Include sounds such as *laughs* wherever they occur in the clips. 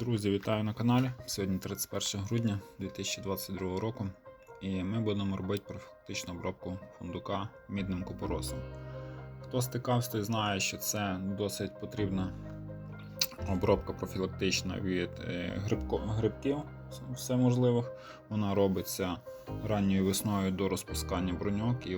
Друзі, вітаю на каналі. Сьогодні 31 грудня 2022 року. І ми будемо робити профілактичну обробку фундука мідним купоросом. Хто стикався, той знає, що це досить потрібна обробка профілактична від е, грибко- грибків. Вона робиться ранньою весною до розпускання бруньок і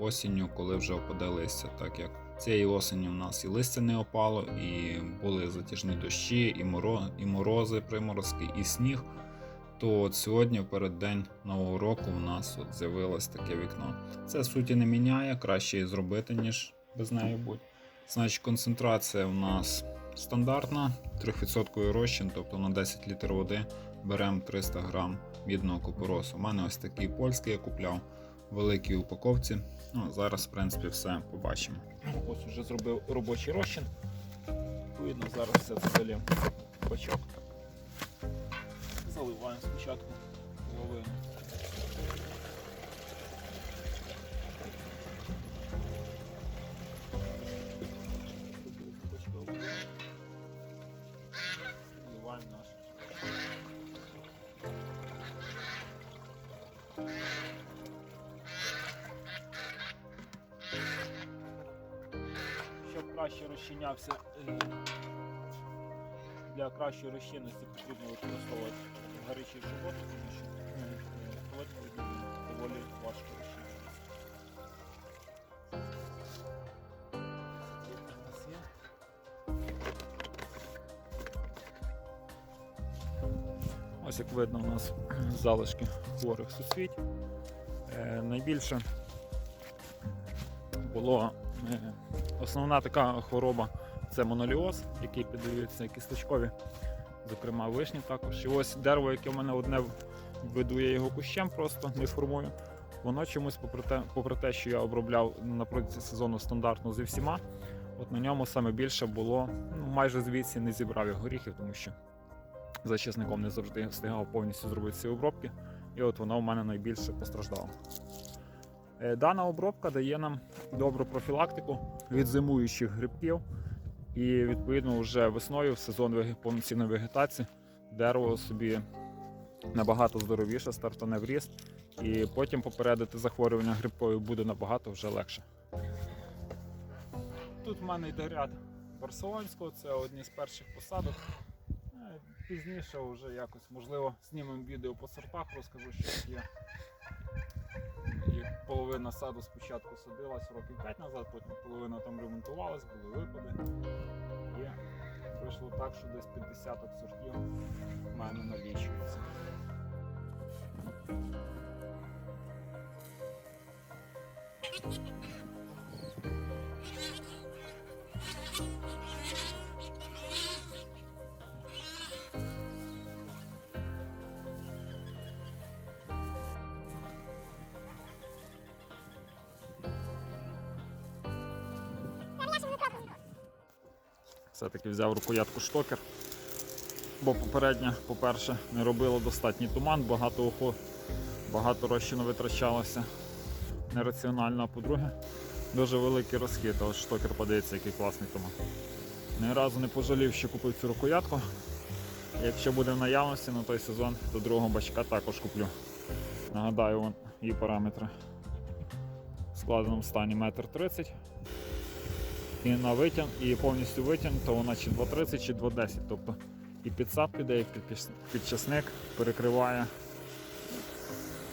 осінню, коли вже опаде листя, так як цієї осені у нас і листя не опало, і були затяжні дощі, і, моро, і морози, приморозки, і сніг. То от сьогодні, в переддень Нового року, у нас от з'явилось таке вікно. Це суті не міняє, краще її зробити, ніж без неї бути. Значить, концентрація у нас стандартна, 3% розчин, тобто на 10 літрів води беремо 300 грам мідного купоросу. У мене ось такий польський я купляв в великій упаковці. Ну, зараз, в принципі, все побачимо. Ось вже зробив робочий розчин. Відповідно, зараз все це бачок. Заливаємо спочатку половину. Краще розчинявся, е, для кращої розчинності потрібно використовувати гарячий воду, тому що е, він доволі важко є. Ось як видно, у нас залишки хворих суцвіть. Е, найбільше було основна така хвороба це моноліоз, який піддаються кісточкові, зокрема вишні також. І ось дерево, яке в мене одне веду я його кущем, просто не формую. Воно чомусь, попри те, попри те, що я обробляв на протязі сезону стандартно зі всіма, от на ньому саме більше було, ну, майже звідси не зібрав я горіхів, тому що за часником не завжди встигав повністю зробити ці обробки. І от воно в мене найбільше постраждало. Е, Дана обробка дає нам добру профілактику від зимуючих грибків. І відповідно вже весною в сезон повноцінної вегетації дерево собі набагато здоровіше, стартане в ріст, і потім попередити захворювання грибкою буде набагато вже легше. Тут в мене йде ряд барселонського, це одні з перших посадок. Е, Пізніше вже якось, можливо, знімемо відео по сортах, розкажу, що є. Половина саду спочатку садилась років 5 назад, потім половина там ремонтувалась, були випади. І вийшло так, що десь 50 сортів в мене налічується. Все-таки взяв рукоятку штокер. Бо попереднє, по-перше, не робило достатній туман, багато ухо, багато розчину витрачалося нераціонально, а по-друге, дуже великий розхід, а штокер подається, який класний туман. Ні разу не пожалів, що купив цю рукоятку. Якщо буде в наявності на той сезон, то другого бачка також куплю. Нагадаю, вон її параметри. В складеному стані 1,30 м. І на витяг, і повністю витягнуто вона чи 2,30 чи 2,10. Тобто і підсад піде, і підчасник перекриває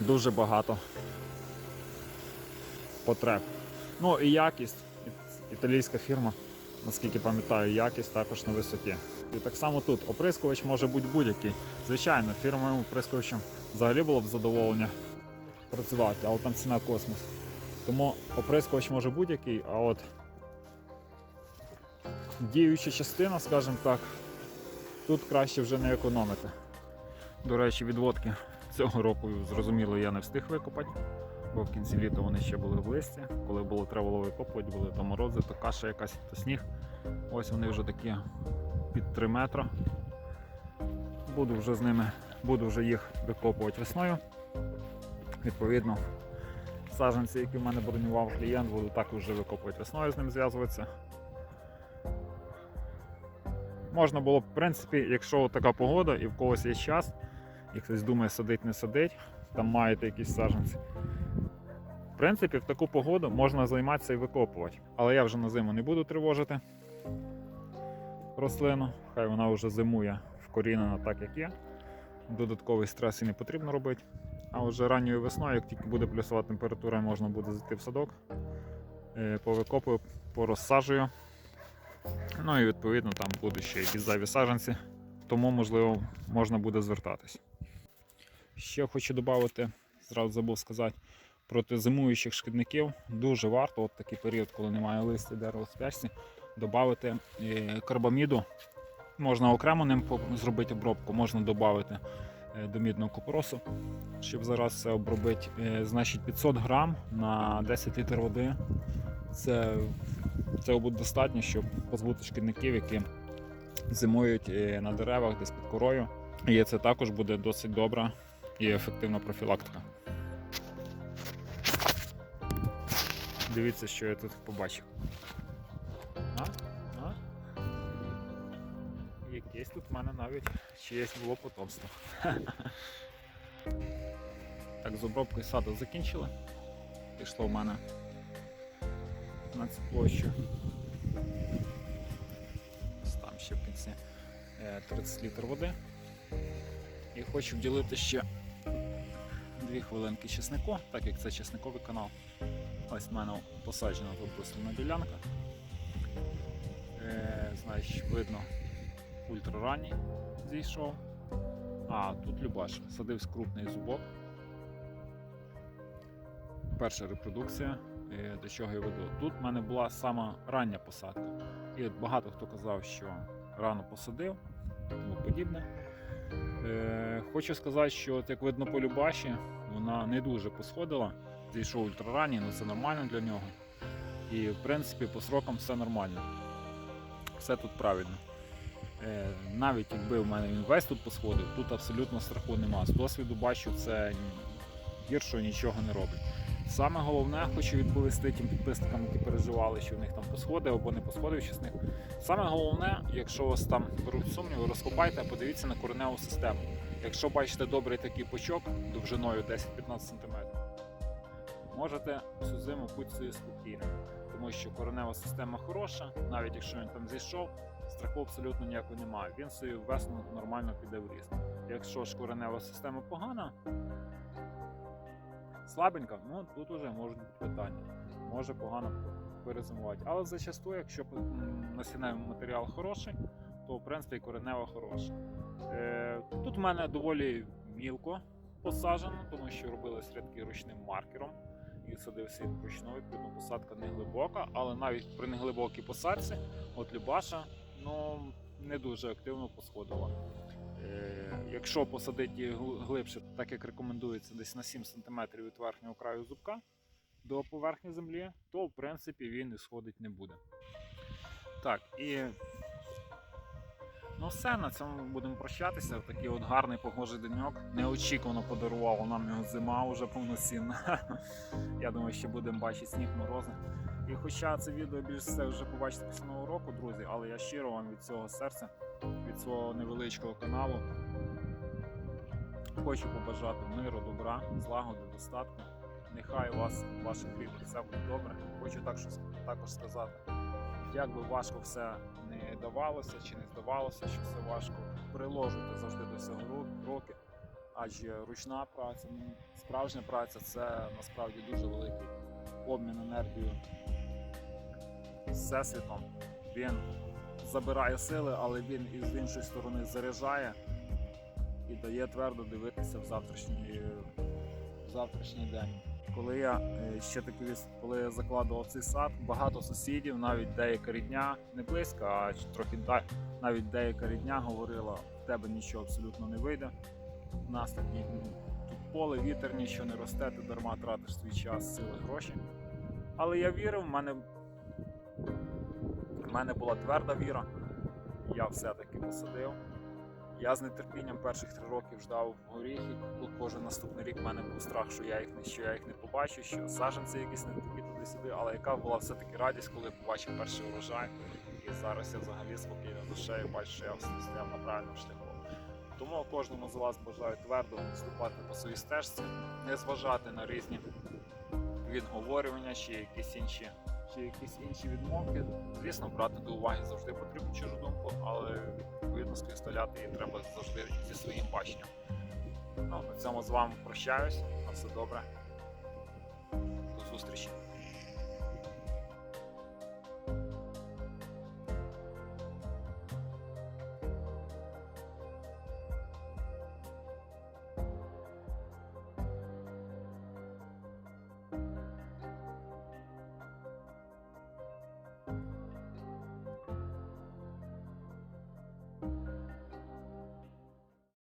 дуже багато потреб. Ну і якість. Італійська фірма, наскільки пам'ятаю, якість також на висоті. І так само тут оприскувач може бути будь-який. Звичайно, фірмовим оприскувачем взагалі було б задоволення працювати, але там ціна космос. Тому оприскувач може будь-який, а от діюча частина, скажімо так, тут краще вже не економити. До речі, відводки цього року, зрозуміло, я не встиг викопати, бо в кінці літа вони ще були в листі. Коли було треба було викопувати, були то морози, то каша якась, то сніг. Ось вони вже такі під 3 метри. Буду вже з ними, буду вже їх викопувати весною. Відповідно, саджанці, які в мене бронював клієнт, буду також вже викопувати весною з ним зв'язуватися. Можна було в принципі, якщо така погода і в когось є час, і хтось думає садить, не садить, там маєте якісь саджанці. В принципі, в таку погоду можна займатися і викопувати. Але я вже на зиму не буду тривожити рослину. Хай вона вже зимує вкорінена так, як є. Додатковий стрес і не потрібно робити. А вже ранньою весною, як тільки буде плюсова температура, можна буде зайти в садок, е, повикопую, порозсаджую. Ну і відповідно там будуть ще якісь зайві саджанці, тому можливо можна буде звертатись. Ще хочу додати, зразу забув сказати, проти зимуючих шкідників дуже варто, от такий період, коли немає листя дерева в спячці, додати е, карбаміду. Можна окремо ним зробити обробку, можна додати е, до мідного купоросу, щоб зараз все обробити. Е, Значить 500 грам на 10 літрів води. Це, цього буде достатньо, щоб позбути шкідників, які зимують е, на деревах десь під корою. І це також буде досить добра і ефективна профілактика. Дивіться, що я тут побачив. А? А? Якесь тут в мене навіть чиєсь було потомство. *laughs* Так, з обробкою саду закінчили. Пішло в мене на цю площу. Там ще в кінці е, 30 літр води. І хочу вділити ще 2 хвилинки чеснику, так як це чесниковий канал. Ось в мене посаджена рослинна ділянка. Е, значить, видно, ультраранній зійшов. А, тут Любаш. Садився крупний зубок. Перша репродукція. Е, До чого я веду? Тут в мене була сама рання посадка. І от багато хто казав, що рано посадив, тому подібне. Е, хочу сказати, що от як видно по Любаші, вона не дуже посходила. Зійшов ультраранній, ну це нормально для нього. І в принципі по срокам все нормально. Все тут правильно. Е, навіть якби в мене він весь тут посходив, тут абсолютно страху нема. З досвіду бачу, це гіршого нічого не робить. Саме головне, хочу відповісти тим підписникам, які переживали, що в них там посходив або не посходив чесник. Саме головне, якщо вас там беруть сумніви, розкопайте, подивіться на кореневу систему. Якщо бачите добрий такий пучок довжиною 10-15 см, можете всю зиму бути собі спокійно, тому що коренева система хороша, навіть якщо він там зійшов, страху абсолютно ніякого немає. Він собі весну нормально піде в ріст. Якщо ж коренева система погана, слабенька, ну тут уже можуть бути питання. Може погано перезимувати. Але зачасту, якщо насінневий матеріал хороший, то в принципі коренева хороша. Е, тут в мене доволі мілко посаджено, тому що робились рядки ручним маркером і садився вручну, відповідно посадка не глибока, але навіть при неглибокій посадці, от Любаша, ну не дуже активно посходила. Е, якщо посадити глибше, так як рекомендується, десь на 7 см від верхнього краю зубка до поверхні землі, то в принципі він і сходить не буде. Так, і ну все, на цьому ми будемо прощатися. Такий от гарний погожий деньок. Неочікувано подарувала нам його зима вже повноцінна. *laughs* Я думаю, що будемо бачити сніг морози. І хоча це відео більш все вже побачите після нового року, друзі, але я щиро вам від цього серця, від свого невеличкого каналу хочу побажати миру, добра, злагоди, достатку. Нехай у вас, ваших рідних все буде добре. Хочу так, також сказати, як би важко все не давалося чи не здавалося, що все важко, приложуйте завжди до цього руки. Адже ручна праця, справжня праця це насправді дуже великий обмін енергією всесвітом. Він забирає сили, але він і з іншої сторони заряджає і дає твердо дивитися в завтрашній, в завтрашній день. Коли я е, ще таки коли я закладував цей сад, багато сусідів, навіть деяка рідня, не близько, а трохи да- навіть деяка рідня говорила, в тебе нічого абсолютно не вийде. У нас тут, ні- тут поле, вітер, нічого не росте, ти дарма тратиш свій час, сили, гроші. Але я вірив, в мене, в мене була тверда віра. Я все-таки посадив. Я з нетерпінням перших три роки ждав горіхи. Тут кожен наступний рік в мене був страх, що я їх не що я їх не побачу, що саджанці якісь не такі туди-сюди. Але яка була все-таки радість, коли побачив перший урожай. І зараз я взагалі спокійно душею бачу, що я стояв на правильному шляху. Тому кожному з вас бажаю твердо вступати по своїй стежці, не зважати на різні відговорювання чи якісь інші, чи якісь інші відмовки. Звісно, брати до уваги завжди потрібно чужу думку, але відповідно співставляти її треба завжди зі своїм баченням. Ну, на цьому з вами прощаюсь. На все добре. До зустрічі.